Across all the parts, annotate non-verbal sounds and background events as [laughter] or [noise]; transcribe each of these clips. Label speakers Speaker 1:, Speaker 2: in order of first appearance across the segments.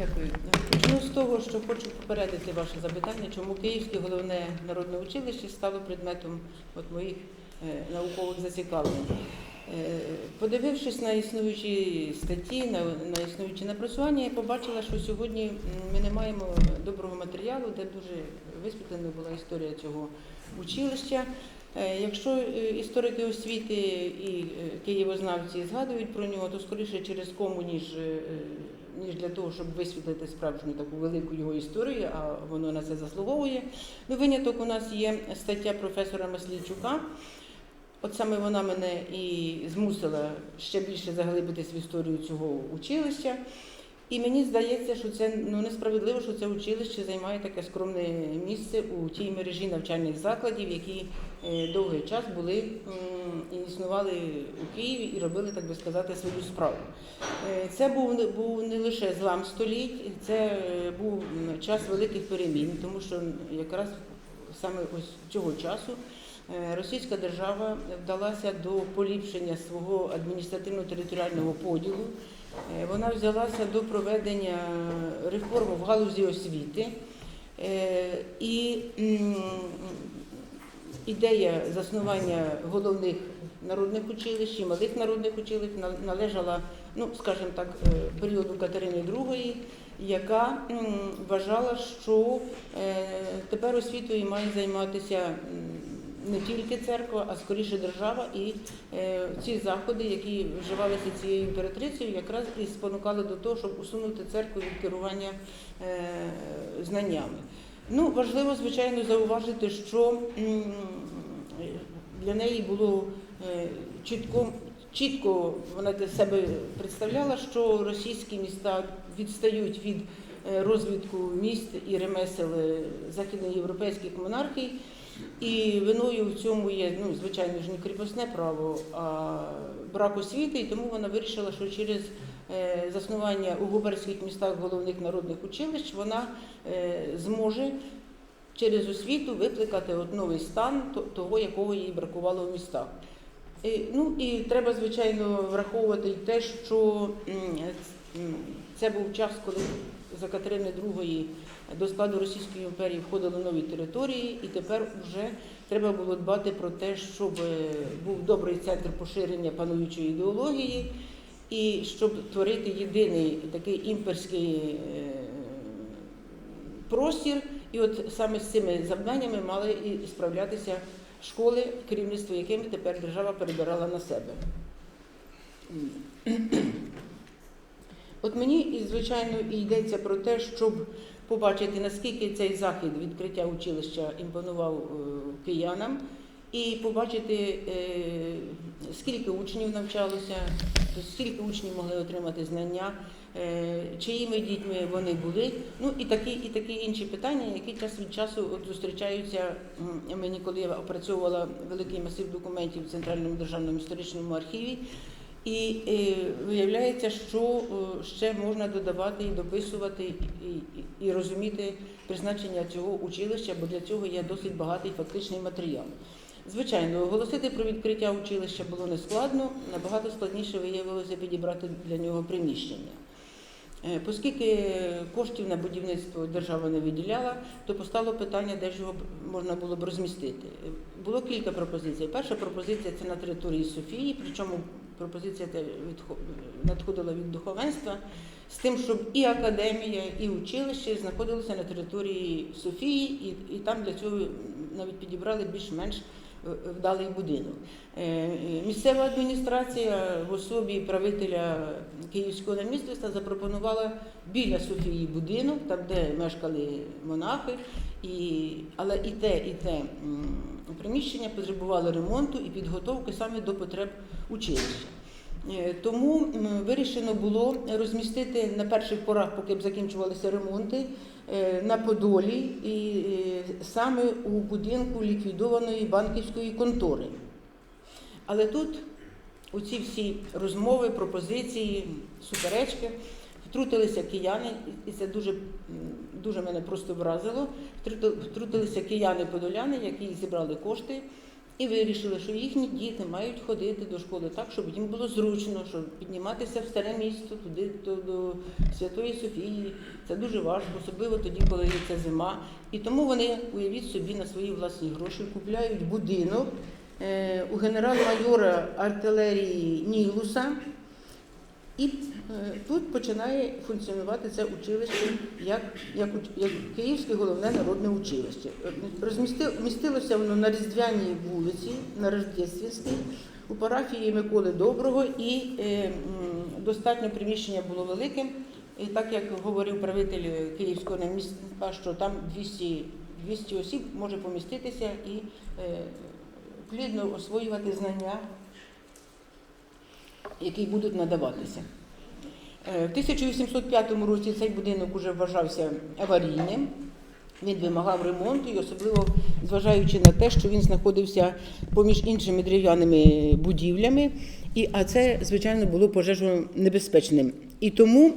Speaker 1: Дякую. Почну з того, що хочу попередити ваше запитання, чому Київське головне народне училище стало предметом от моїх е, наукових зацікавлень. Е, Подивившись на існуючі статті, на, на існуючі напрацювання, я побачила, що сьогодні ми не маємо доброго матеріалу, де дуже висвітлена була історія цього училища. Е, Якщо історики освіти і києвознавці згадують про нього, то скоріше через кому, ніж, ніж для того, щоб висвітлити справжню таку велику його історію, а воно на це заслуговує. Ну, виняток у нас є стаття професора Маслійчука. От саме вона мене і змусила ще більше заглибитись в історію цього училища. І мені здається, що це ну несправедливо, що це училище займає таке скромне місце у тій мережі навчальних закладів, які е, довгий час були і існували у Києві і робили, так би сказати, свою справу. Е, Це був був не лише злам століть, це е, був час великих перемін, тому що якраз саме ось цього часу. Російська держава вдалася до поліпшення свого адміністративно-територіального поділу. Е, Вона взялася до проведення реформ в галузі освіти. Е, І ідея заснування головних народних училищ і малих народних училищ належала, ну скажімо так, е, періоду Катерини II, яка вважала, що тепер освітою має займатися не тільки церква, а скоріше держава. І е, ці заходи, які вживалися цією імператрицею, якраз і спонукали до того, щоб усунути церкву від керування е, знаннями. Ну, важливо, звичайно, зауважити, що для неї було е, чітко, чітко вона для себе представляла, що російські міста відстають від е, розвитку міст і ремесел е, західноєвропейських монархій. І виною в цьому є, ну, звичайно ж, не кріпосне право, а брак освіти, і тому вона вирішила, що через е, заснування у губернських містах головних народних училищ вона е, зможе через освіту викликати от новий стан того, якого їй бракувало в містах. Ну і треба, звичайно, враховувати те, що м, це був час, коли за Катерини II до складу Російської імперії входили нові території, і тепер вже треба було дбати про те, щоб е, був добрий центр поширення пануючої ідеології, і щоб творити єдиний такий імперський е, простір. І от саме з цими завданнями мали і справлятися школи, керівництво якими тепер держава перебирала на себе. От мені, і, звичайно, і йдеться про те, щоб побачити, наскільки цей захід відкриття училища імпонував е, киянам, і побачити, е, скільки учнів навчалося, скільки учнів могли отримати знання, е, чиїми дітьми вони були. Ну і такі, і такі інші питання, які час від часу от зустрічаються мені, коли я опрацьовувала великий масив документів в Центральному державному історичному архіві. І е, виявляється, що е, ще можна додавати і дописувати і, і, розуміти призначення цього училища, бо для цього є досить багатий фактичний матеріал. Звичайно, оголосити про відкриття училища було нескладно, набагато складніше виявилося підібрати для нього приміщення. Е, Оскільки коштів на будівництво держава не виділяла, то постало питання, де ж його можна було б розмістити. Було кілька пропозицій. Перша пропозиція це на території Софії, причому пропозиція надходила від духовенства з тим, щоб і академія, і училище знаходилися на території Софії, і, і там для цього навіть підібрали більш-менш вдалий будинок. Е, е, Місцева адміністрація в особі правителя Київського намісництва запропонувала біля Софії будинок, там де мешкали монахи, і, але і те, і те приміщення потребувало ремонту і підготовки саме до потреб училища. Е, Тому вирішено було розмістити на перших порах, поки б закінчувалися ремонти, е, на Подолі і е, саме у будинку ліквідованої банківської контори. Але тут у ці всі розмови, пропозиції, суперечки втрутилися кияни, і це дуже, дуже мене просто вразило. Втрутилися кияни-подоляни, які зібрали кошти і вирішили, що їхні діти мають ходити до школи так, щоб їм було зручно, щоб підніматися в старе місто, туди до, до Святої Софії. Це дуже важко, особливо тоді, коли це зима. І тому вони, уявіть собі, на свої власні гроші купляють будинок е, у генерал-майора артилерії Нілуса. І тут починає функціонувати це училище як, як, як Київське головне народне училище. Е, Розмісти- воно на Різдвяній вулиці, на Рождественській, у парафії Миколи Доброго, і е, достатньо приміщення було великим. І так як говорив правитель Київського міста, що там 200, 200 осіб може поміститися і е, плідно освоювати знання які будуть надаватися. Е, В 1805 році цей будинок уже вважався аварійним. Він вимагав ремонту, і особливо зважаючи на те, що він знаходився поміж іншими дерев'яними будівлями, і, а це, звичайно, було пожежонебезпечним. І тому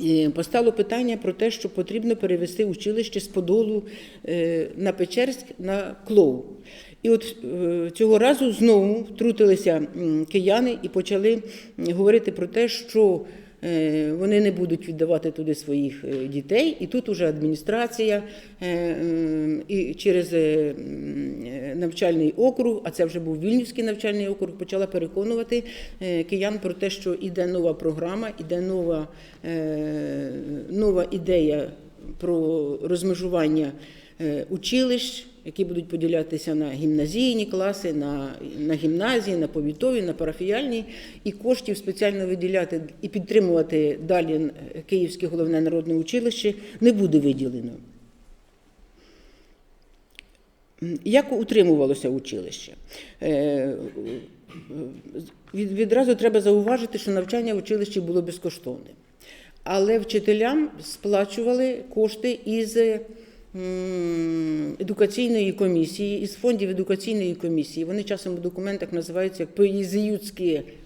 Speaker 1: е, постало питання про те, що потрібно перевести училище з Подолу е, на Печерськ на Клоу. І от е, цього разу знову втрутилися кияни і почали говорити про те, що е, вони не будуть віддавати туди своїх е, дітей. І тут уже адміністрація і через навчальний округ, а це вже був Вільнюський навчальний округ, почала переконувати киян про те, що іде нова програма, іде нова, нова ідея про розмежування училищ, які будуть поділятися на гімназійні класи, на, на гімназії, на повітові, на парафіяльні, і коштів спеціально виділяти і підтримувати далі Київське головне народне училище не буде виділено. Як утримувалося училище? Е, Відразу треба зауважити, що навчання в училищі було безкоштовним. Але вчителям сплачували кошти із едукаційної комісії, із фондів едукаційної комісії. Вони часом у документах називаються як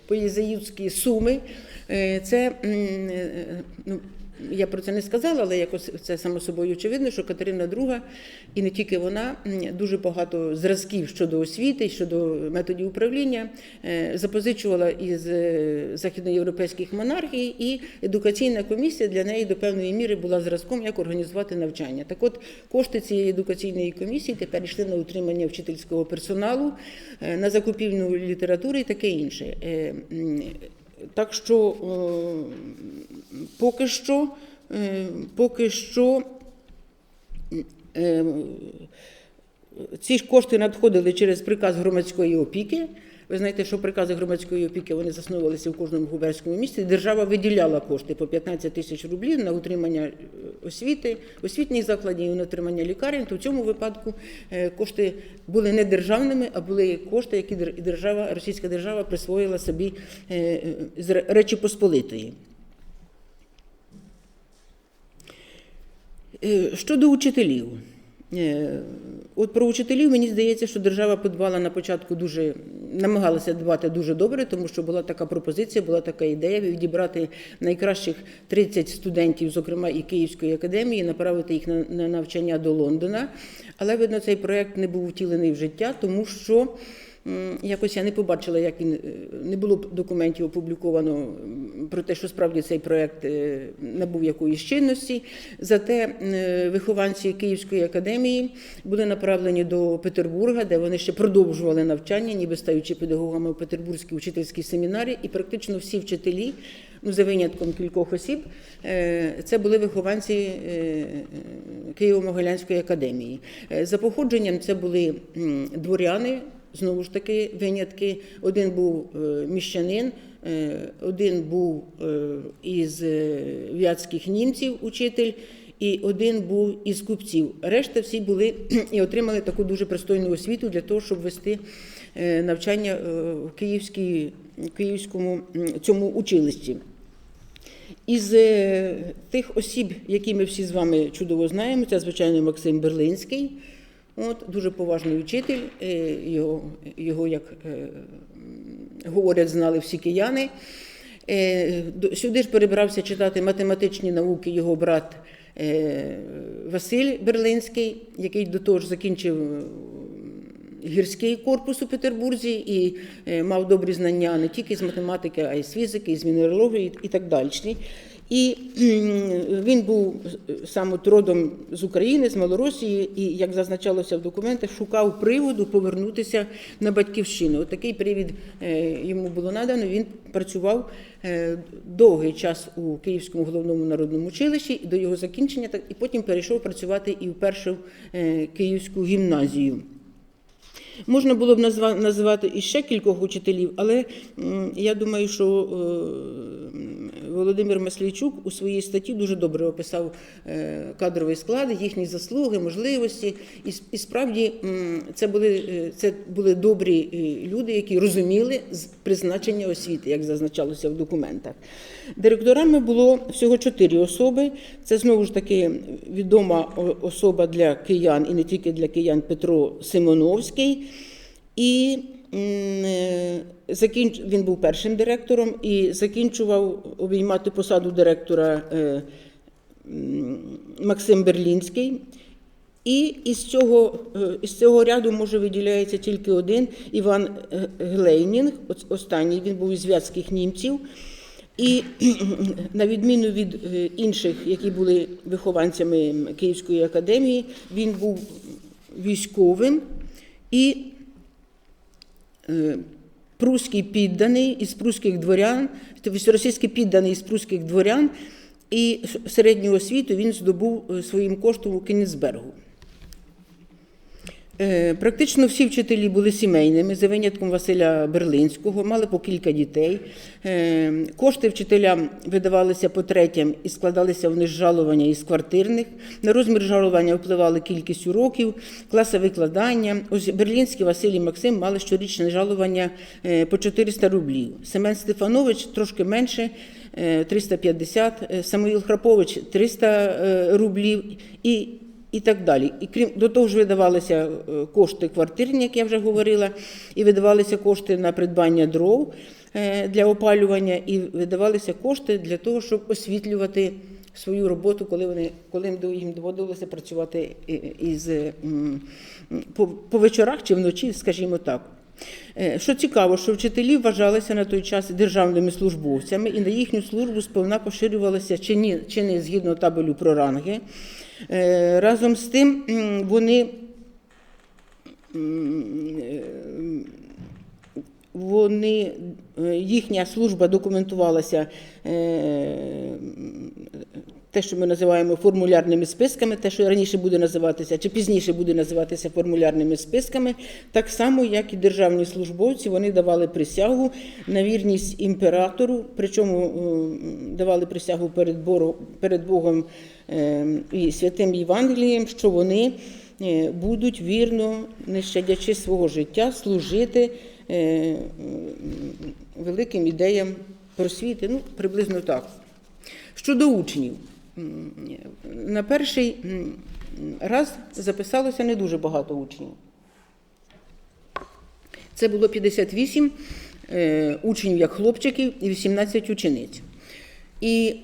Speaker 1: поєзіютські суми. Е, Це е, ну, я про це не сказала, але якось це само собою очевидно, що Катерина II, і не тільки вона, дуже багато зразків щодо освіти, щодо методів управління е, запозичувала із е, західноєвропейських монархій, і едукаційна комісія для неї до певної міри була зразком, як організувати навчання. Так от кошти цієї едукаційної комісії тепер йшли на утримання вчительського персоналу, е, на закупівлю літератури і таке інше. Так що е, поки що, е, поки що е, ці кошти надходили через приказ громадської опіки. Ви знаєте, що прикази громадської опіки вони засновувалися в кожному губернському місті. Держава виділяла кошти по 15 тисяч рублів на утримання е, освіти, освітніх закладів на утримання лікарень. То в цьому випадку е, кошти були не державними, а були кошти, які держава, Російська держава присвоїла собі е, з Речі Посполитої. Щодо учителів. От про учителів мені здається, що держава подбала на початку дуже, намагалася дбати дуже добре, тому що була така пропозиція, була така ідея відібрати найкращих 30 студентів, зокрема і Київської академії, направити їх на, на навчання до Лондона. Але видно, цей проект не був втілений в життя, тому що якось я не побачила, як він е, не було документів опубліковано про те, що справді цей проект е, набув якоїсь чинності. Зате е, вихованці Київської академії були направлені до Петербурга, де вони ще продовжували навчання, ніби стаючи педагогами у Петербурзькій учительській семінарі, і практично всі вчителі. Ну, за винятком кількох осіб, це були вихованці Києво-Могилянської академії. За походженням це були дворяни, знову ж таки, винятки. Один був е, міщанин, е, один був е, із вятських німців, учитель, і один був із купців. Решта всі були [clears throat] і отримали таку дуже пристойну освіту для того, щоб вести навчання в Київській, Київському цьому училищі. Із тих осіб, які ми всі з вами чудово знаємо, це, звичайно, Максим Берлинський. От, дуже поважний учитель, е, його, його як е, говорять, знали всі кияни. Е, Сюди ж перебрався читати математичні науки його брат Василь Берлинський, який до того ж закінчив гірський корпус у Петербурзі і мав добрі знання не тільки з математики, а й з фізики, і з мінералогії і так далі. І він був сам от родом з України, з Малоросії, і, як зазначалося в документах, шукав приводу повернутися на батьківщину. От такий привід е, йому було надано. Він працював е, довгий час у Київському головному народному училищі до його закінчення, і потім перейшов працювати і в першу е, Київську гімназію. Можна було б назва- називати іще кількох учителів, але я думаю, що Володимир Маслійчук у своїй статті дуже добре описав е, кадровий склад, їхні заслуги, можливості. І, справді це були, е, це були добрі е, люди, які розуміли призначення освіти, як зазначалося в документах. Директорами було всього чотири особи. Це знову ж таки відома особа для киян і не тільки для киян Петро Симоновський. І. він був першим директором і закінчував обіймати посаду директора е, Максим Берлінський. І із цього, е, із цього ряду може виділяється тільки один Іван е, Глейнінг, останній він був із вятських німців. І [clears throat] на відміну від е, інших, які були вихованцями Київської академії, він був військовим і е, прусський підданий із прусських дворян, тобто російський підданий із прусських дворян, і середню освіту він здобув е, своїм коштом у Кенігсбергу. Е, Практично всі вчителі були сімейними, за винятком Василя Берлинського, мали по кілька дітей. Е, Кошти вчителям видавалися по третям і складалися вони з жалування із квартирних. На розмір жалування впливали кількість уроків, класи викладання. Ось Берлінський Василь і Максим мали щорічне жалування е, по 400 рублів. Семен Стефанович трошки менше. е, 350, е, Самуїл Храпович 300 е, рублів і і так далі. І крім до того ж видавалися е, кошти квартирні, як я вже говорила, і видавалися кошти на придбання дров е, для опалювання, і видавалися кошти для того, щоб освітлювати свою роботу, коли вони коли їм доводилося працювати із м, по, по вечорах чи вночі, скажімо так. Е, Що цікаво, що вчителі вважалися на той час державними службовцями, і на їхню службу сповна поширювалися чини, чини згідно табелю про ранги. Е, Разом з тим вони е, вони, е, їхня служба документувалася те, що ми називаємо формулярними списками, те, що раніше буде називатися, чи пізніше буде називатися формулярними списками, так само, як і державні службовці, вони давали присягу на вірність імператору, причому давали присягу перед, Богом і святим Євангелієм, що вони е, будуть вірно, не щадячи свого життя, служити е, великим ідеям просвіти. Ну, приблизно так. Щодо учнів, на перший раз записалося не дуже багато учнів. Це було 58 е, учнів як хлопчиків і 18 учениць. І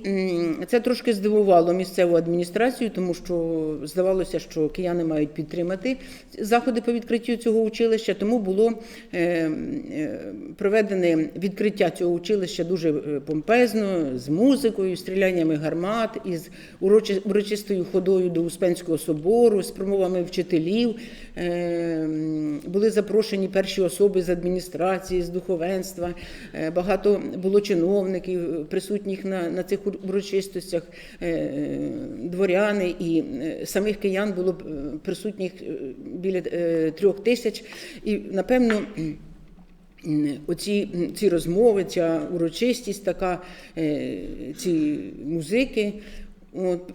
Speaker 1: це трошки здивувало місцеву адміністрацію, тому що здавалося, що кияни мають підтримати заходи по відкриттю цього училища. Тому було е, е, проведене відкриття цього училища дуже е, помпезно, з музикою, стріляннями гармат, із урочи- урочистою ходою до Успенського собору, з промовами вчителів. Були запрошені перші особи з адміністрації, з духовенства. Багато було чиновників присутніх на, на цих урочистостях, е, дворяни і е, самих киян було е, присутніх е, біля е, трьох тисяч. І напевно. Оці ці розмови, ця урочистість, така, е, ці музики от,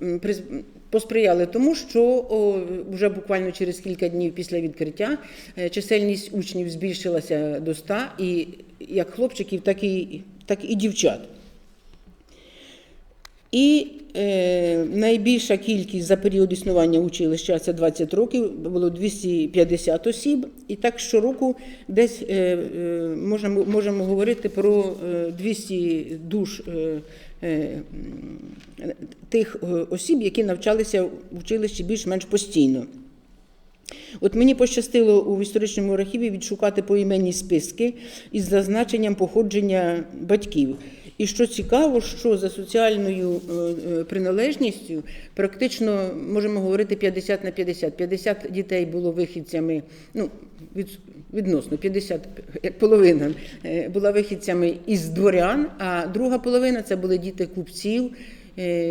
Speaker 1: посприяли тому, що о, вже буквально через кілька днів після відкриття е, чисельність учнів збільшилася до 100, і як хлопчиків, так і, так і дівчат. І е, найбільша кількість за період існування училища це 20 років, було 250 осіб. І так щороку десь е, е, можемо, можемо говорити про е, 200 душ е, е, тих е, осіб, які навчалися в училищі більш-менш постійно. От мені пощастило у історичному архіві відшукати поіменні списки із зазначенням походження батьків. І що цікаво, що за соціальною е, е, приналежністю практично можемо говорити 50 на 50. 50 дітей було вихідцями, ну від, відносно 50, половина е, була вихідцями із дворян, а друга половина це були діти купців,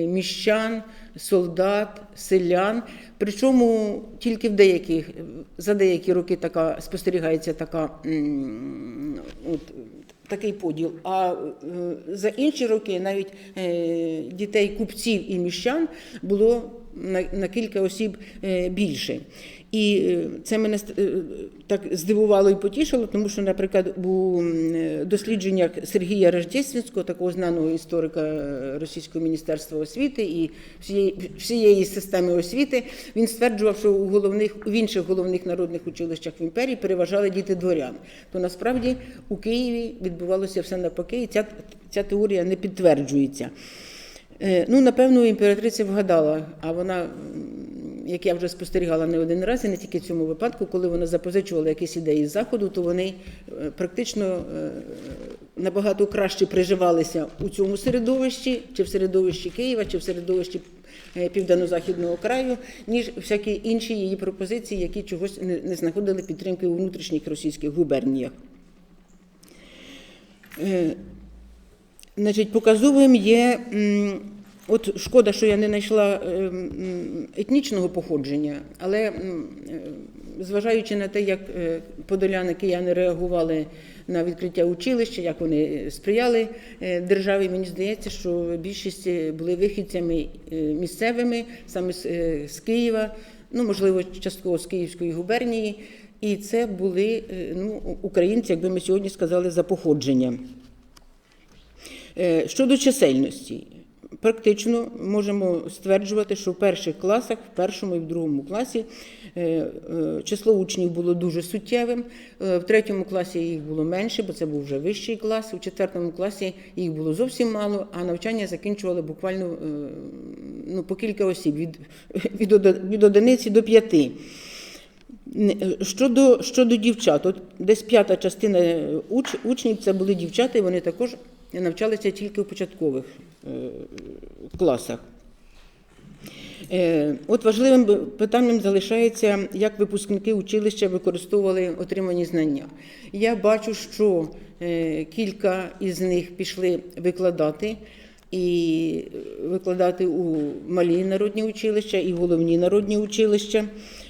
Speaker 1: міщан, солдат, селян. Причому тільки в деяких за деякі роки така спостерігається така от, такий поділ. А е, за інші роки навіть е, дітей купців і міщан було на, кілька осіб е, більше. І е, це мене е, так здивувало і потішило, тому що, наприклад, у е, дослідженнях Сергія Рождественського, такого знаного історика Російського міністерства освіти і всієї, всієї системи освіти, він стверджував, що у головних в інших головних народних училищах в імперії переважали діти дворян. То насправді у Києві відбувалося все навпаки, і ця, ця теорія не підтверджується. Ну, напевно, імператриця вгадала, а вона, як я вже спостерігала не один раз, і не тільки в цьому випадку, коли вона запозичувала якісь ідеї з заходу, то вони е, практично е, набагато краще приживалися у цьому середовищі, чи в середовищі Києва, чи в середовищі е, південно-західного краю, ніж всякі інші її пропозиції, які чогось не, знаходили підтримки у внутрішніх російських губерніях. Значить, показовим є. От шкода, що я не знайшла е, етнічного походження, але е, зважаючи на те, як е, подоляни кияни реагували на відкриття училища, як вони сприяли державі, мені здається, що більшість були вихідцями місцевими, саме з, Києва, ну можливо, частково з Київської губернії. І це були ну, українці, якби ми сьогодні сказали, за походженням. Щодо чисельності, практично можемо стверджувати, що в перших класах, в першому і в другому класі, е, е, число учнів було дуже суттєвим. Е, В третьому класі їх було менше, бо це був вже вищий клас. У четвертому класі їх було зовсім мало, а навчання закінчували буквально ну, по кілька осіб від, від, від одиниці до п'яти. Щодо, щодо дівчат, от десь п'ята частина уч, учнів це були дівчата, і вони також навчалися тільки в початкових класах. Е, От важливим питанням залишається, як випускники училища використовували отримані знання. Я бачу, що е, кілька із них пішли викладати. І викладати у малі народні училища, і головні народні училища.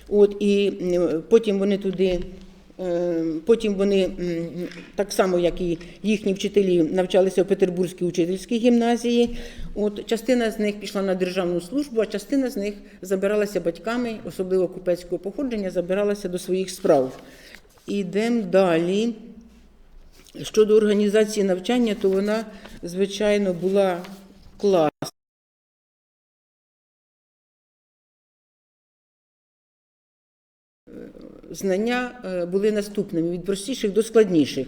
Speaker 1: От, і потім вони туди Е, Потім вони так само, як і їхні вчителі, навчалися в Петербурзькій учительській гімназії. От частина з них пішла на державну службу, а частина з них забиралася батьками, особливо купецького походження, забиралася до своїх справ. Ідемо далі. Щодо організації навчання, то вона, звичайно, була класна. Знання е, були наступними від простіших до складніших.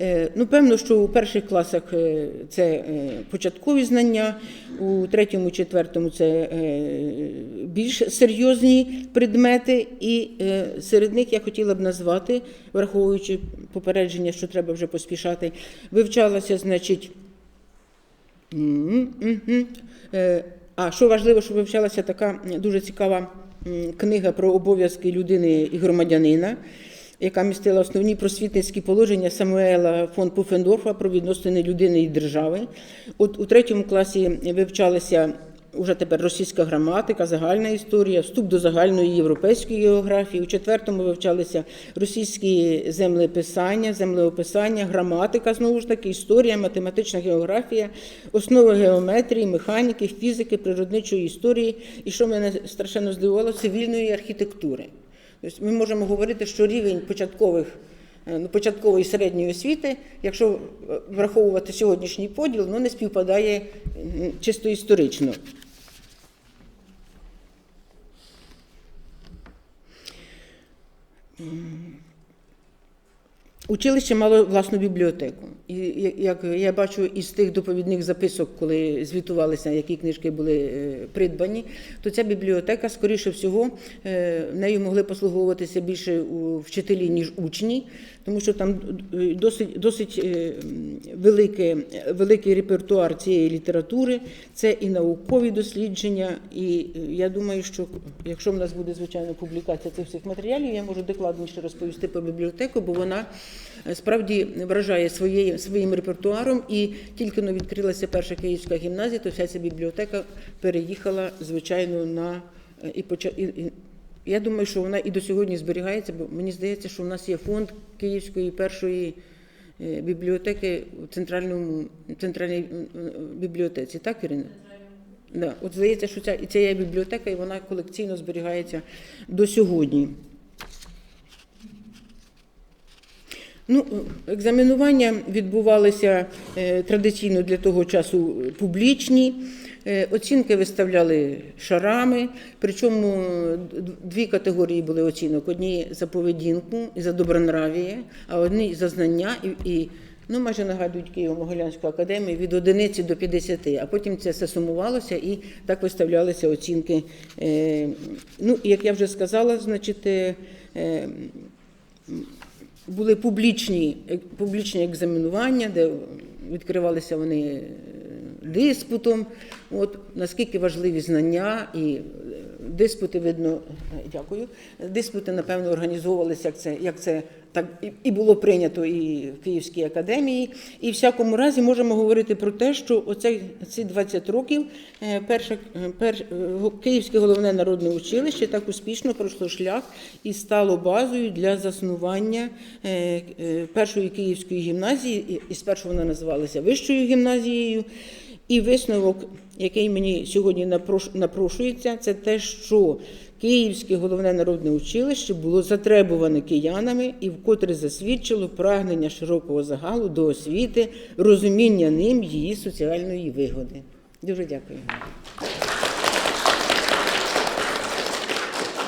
Speaker 1: Е, Ну, певно, що у перших класах е, це початкові знання, у третьому, четвертому це більш серйозні предмети, і серед них я хотіла б назвати, враховуючи попередження, що треба вже поспішати, вивчалася, значить. А що важливо, що вивчалася така дуже цікава книга про обов'язки людини і громадянина, яка містила основні просвітницькі положення Самуела фон Пуфендорфа про відносини людини і держави. От у третьому класі вивчалися Уже тепер російська граматика, загальна історія, вступ до загальної європейської географії. У четвертому вивчалися російські землеписання, землеописання, граматика, знову ж таки, історія, математична географія, основи геометрії, механіки, фізики, природничої історії. І що мене страшенно здивувало, цивільної архітектури. Тобто ми можемо говорити, що рівень початкових е, ну, початкової середньої освіти, якщо е, враховувати сьогоднішній поділ, ну, не співпадає чисто історично. Училище мало власну бібліотеку. І як я бачу із тих доповідних записок, коли звітувалися, які книжки були е, придбані, то ця бібліотека, скоріше всього, нею могли послуговуватися більше у- вчителі, ніж учні, тому що там е, досить, досить е, м, велике, великий репертуар цієї літератури, це і наукові дослідження. І е, я думаю, що якщо в нас буде звичайно публікація цих всіх матеріалів, я можу докладніше розповісти про бібліотеку, бо вона справді вражає своєю своїм репертуаром. І тільки но відкрилася перша київська гімназія, то вся ця бібліотека переїхала звичайно на і поча і, і, я думаю, що вона і до сьогодні зберігається, бо мені здається, що в нас є фонд Київської першої е, бібліотеки в центральному центральній м, м, бібліотеці, так, Ірина? Да. От здається, що ця, і ця є бібліотека, і вона колекційно зберігається до сьогодні. Ну, екзаменування відбувалися е, традиційно для того часу публічні. Е, Оцінки виставляли шарами, причому е, дві категорії були оцінок: одні за поведінку і за добронравіє, а одні за знання і, і ну, майже нагадують Києво-Могилянську академію від одиниці до 50, а потім це все сумувалося і так виставлялися оцінки. Ну, як я вже сказала, значить. Були публічні, е, публічні екзаменування, де відкривалися вони е, диспутом. От наскільки важливі знання і е, диспути видно, дякую. Диспути, напевно, організовувалися, як це, як це так і- було прийнято і в Київській академії. І в всякому разі можемо говорити про те, що оцей ці 20 років е, перше, е, пер, е, го- Київське головне народне училище так успішно пройшло шлях і стало базою для заснування е, е, першої київської гімназії. І спершу вона називалася Вищою гімназією. І висновок, який мені сьогодні напрош- напрошується, це те, що Київське головне народне училище було затребуване киянами і вкотре засвідчило прагнення широкого загалу до освіти, розуміння ним її соціальної вигоди. Дуже дякую.